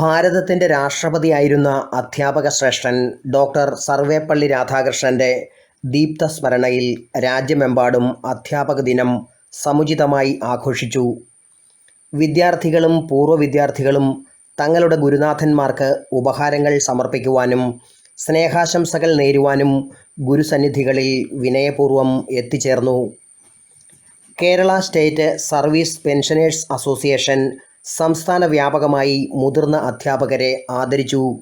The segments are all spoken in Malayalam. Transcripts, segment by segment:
ഭാരതത്തിന്റെ രാഷ്ട്രപതിയായിരുന്ന അധ്യാപക ശ്രേഷ്ഠൻ ഡോക്ടർ സർവേപ്പള്ളി രാധാകൃഷ്ണന്റെ ദീപ്തസ്മരണയിൽ രാജ്യമെമ്പാടും അധ്യാപക ദിനം സമുചിതമായി ആഘോഷിച്ചു. വിദ്യാർത്ഥികളും പൂർവ വിദ്യാർത്ഥികളും തങ്ങളുടെ ഗുരുനാഥന്മാർക്ക് ഉപഹാരങ്ങൾ സമർപ്പിക്കുവാനും സ്നേഹാശംസകൾ നേരുവാനും ഗുരുസന്നിധികളിൽ വിനയപൂർവം എത്തിച്ചേർന്നു. Kerala state service pensioners association സംസ്ഥാന വ്യാപകമായി മുതിർന്ന അധ്യാപകരെ ആദരിച്ചു.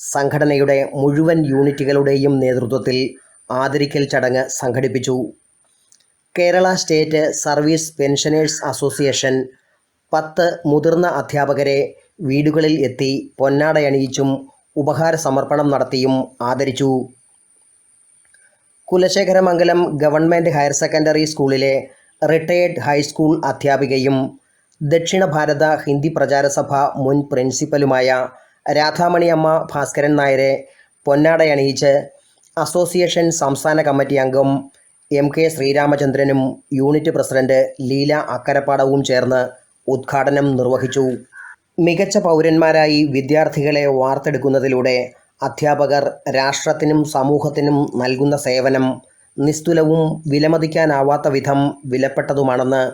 സംഘടനയുടെ മുഴുവൻ യൂണിറ്റുകളുടെയും നേതൃത്വത്തിൽ ആദരിക്കൽ ചടങ്ങ് സംഘടിപ്പിച്ചു. Kerala state service pensioners association പത്ത് മുതിർന്ന അധ്യാപകരെ വീടുകളിൽ എത്തി പൊന്നാടയണിയിച്ചും ഉപഹാര സമർപ്പണം നടത്തിയും ആദരിച്ചു. കുലശേഖരമംഗലം ഗവൺമെന്റ് ഹയർ സെക്കൻഡറി സ്കൂളിലെ റിട്ടയേർഡ് ഹൈസ്കൂൾ അധ്യാപികയും ദക്ഷിണ ഭാരത ഹിന്ദി പ്രചാരസഭ മുൻ പ്രിൻസിപ്പലുമായ രാധാമണിയമ്മ ഭാസ്കരൻ നായരെ പൊന്നാടയണിയിച്ച് അസോസിയേഷൻ സംസ്ഥാന കമ്മിറ്റി അംഗം എം കെ ശ്രീരാമചന്ദ്രനും യൂണിറ്റ് പ്രസിഡന്റ് ലീല അക്കരപ്പാടവും ചേർന്ന് ഉദ്ഘാടനം നിർവഹിച്ചു. മികച്ച പൗരന്മാരായി വിദ്യാർത്ഥികളെ വാർത്തെടുക്കുന്നതിലൂടെ അധ്യാപകർ രാഷ്ട്രത്തിനും സമൂഹത്തിനും നൽകുന്ന സേവനം നിസ്തുലവും വിലമതിക്കാനാവാത്ത വിധം വിലപ്പെട്ടതുമാണെന്ന്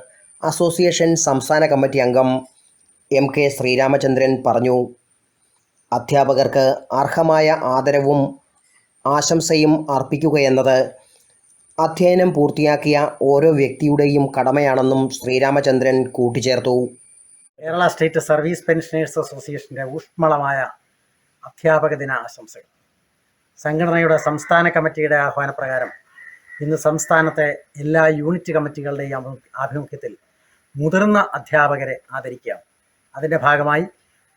അസോസിയേഷൻ സംസ്ഥാന കമ്മിറ്റി അംഗം എം കെ ശ്രീരാമചന്ദ്രൻ പറഞ്ഞു. അധ്യാപകർക്ക് അർഹമായ ആദരവും ആശംസയും അർപ്പിക്കുകയെന്നത് അധ്യയനം പൂർത്തിയാക്കിയ ഓരോ വ്യക്തിയുടെയും കടമയാണെന്നും ശ്രീരാമചന്ദ്രൻ കൂട്ടിച്ചേർത്തു. കേരള സ്റ്റേറ്റ് സർവീസ് പെൻഷനേഴ്സ് അസോസിയേഷന്റെ ഊഷ്മളമായ അധ്യാപക ദിന ആശംസകൾ. സംഘടനയുടെ സംസ്ഥാന കമ്മിറ്റിയുടെ ആഹ്വാനപ്രകാരം ഇന്ന് സംസ്ഥാനത്തെ എല്ലാ യൂണിറ്റ് കമ്മിറ്റികളുടെയും ആഭിമുഖ്യത്തിൽ മുതിർന്ന അധ്യാപകരെ ആദരിക്കുക അതിന്റെ ഭാഗമായി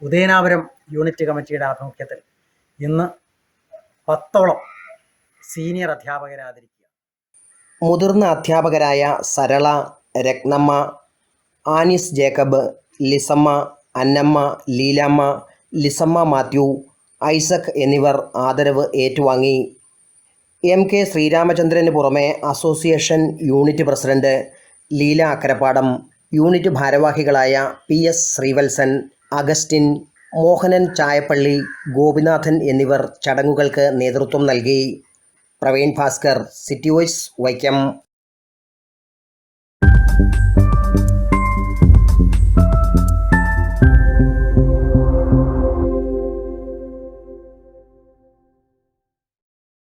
ഉദയനാപുരം യൂണിറ്റ് കമ്മിറ്റിയുടെ ആഭിമുഖ്യത്തിൽ ഇന്ന് പത്തോളം സീനിയർ അധ്യാപകരെ ആദരിക്കുക. മുതിർന്ന അധ്യാപകരായ സരള രത്നമ്മ ആനിസ് ജേക്കബ് ലിസമ്മ അന്നമ്മ ലീലാമ്മ ലിസമ്മ മാത്യു ഐസക് എന്നിവർ ആദരവ് ഏറ്റുവാങ്ങി. എം കെ ശ്രീരാമചന്ദ്രന് പുറമെ association unit president Leela Akkarappadam unit ഭാരവാഹികളായ പി എസ് ശ്രീവത്സൻ അഗസ്റ്റിൻ മോഹനൻ ചായപ്പള്ളി ഗോപിനാഥൻ എന്നിവർ ചടങ്ങുകൾക്ക് നേതൃത്വം നൽകി. Praveen Bhaskar city voice Vaikom.